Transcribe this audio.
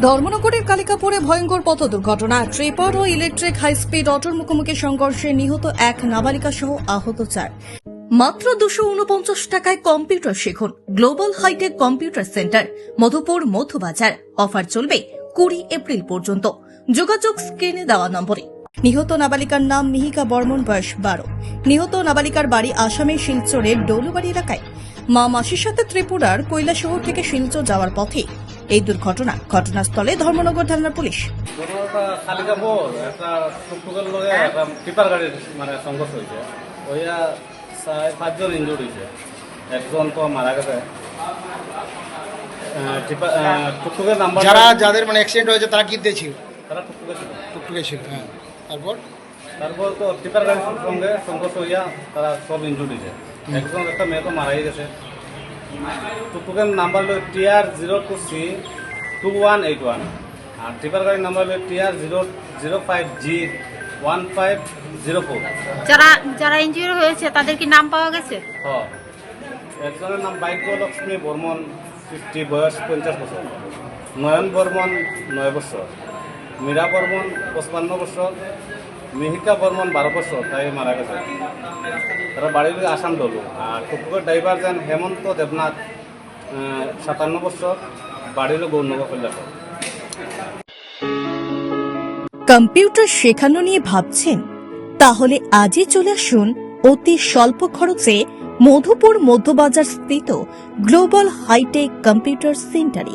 ধর্মনগরের কালিকাপুরে ভয়ঙ্কর পথ দুর্ঘটনা ট্রিপার ও ইলেকট্রিক হাই স্পিড অটোর মুখোমুখি সংঘর্ষে নিহত এক নাবালিকা সহ আহত চার। মাত্র দুশো উনপঞ্চাশ টাকায় কম্পিউটার শিখুন। Global hitech computer centre, Madhupur Madhubazar offer চলবে কুড়ি এপ্রিল পর্যন্ত। যোগাযোগ স্ক্রিনে দেওয়া নম্বরে। নিহত নাবালিকার নাম মিহিকা বর্মন, বয়স বারো। নিহত নাবালিকার বাড়ি আসামের শিলচরের ডৌলুবাড়ি এলাকায়। মা মাসির সাথে ত্রিপুরার কৈলাসহর থেকে শিলচর যাওয়ার পথে এই দুর্ঘটনা ঘটনাস্থলে ধর্মনগর থানার পুলিশ। ঘটনাটা কালিকাপুর একটা টুকটুকের একটা টিপার গাড়ির মানে পাঁচজন ইনজুর হয়েছে। একজন তো মারা গেছে। টুকটুকের নাম্বার যারা যাদের মানে অ্যাক্সিডেন্ট হয়েছে তারা কি ছিল তারা টুকটুকে ছিল। টুকটুকে ছিল হ্যাঁ। তারপর? তারপর তো টিপার গাড়ির সঙ্গে সংঘর্ষ হইয়া তারা সব ইনজুর হয়েছে। একজন একটা মেয়ে তো মারাই গেছে। টুকটুকের নাম্বার হলো TR zero two C two one eight one আর টিপার গাড়ির নাম্বার হলো TR zero zero five G one five zero four যারা যারা ইনজিওর হয়েছে তাদের কি নাম পাওয়া গেছে? হ একজনের নাম বাইক লক্ষ্মী বর্মন ফিফটি বয়স পঞ্চাশ বছর নয়ন বর্মন নয় বছর মীরা বর্মন পঁচপান্ন বছর মিহিকা বর্মন বারো বছর, তাই মারা গেছে। তারা বাড়ির আসাম দলু। আর টুকুর ড্রাইভার যেন হেমন্ত দেবনাথ সাতান্ন বছর, বাড়ির গৌরনগর কল্যাণ কম্পিউটার শেখানো নিয়ে ভাবছেন? তাহলে আজই চলে আসুন অতি স্বল্প খরচে মধুপুর মধ্যবাজার স্থিত গ্লোবাল হাইটেক কম্পিউটার সেন্টারে।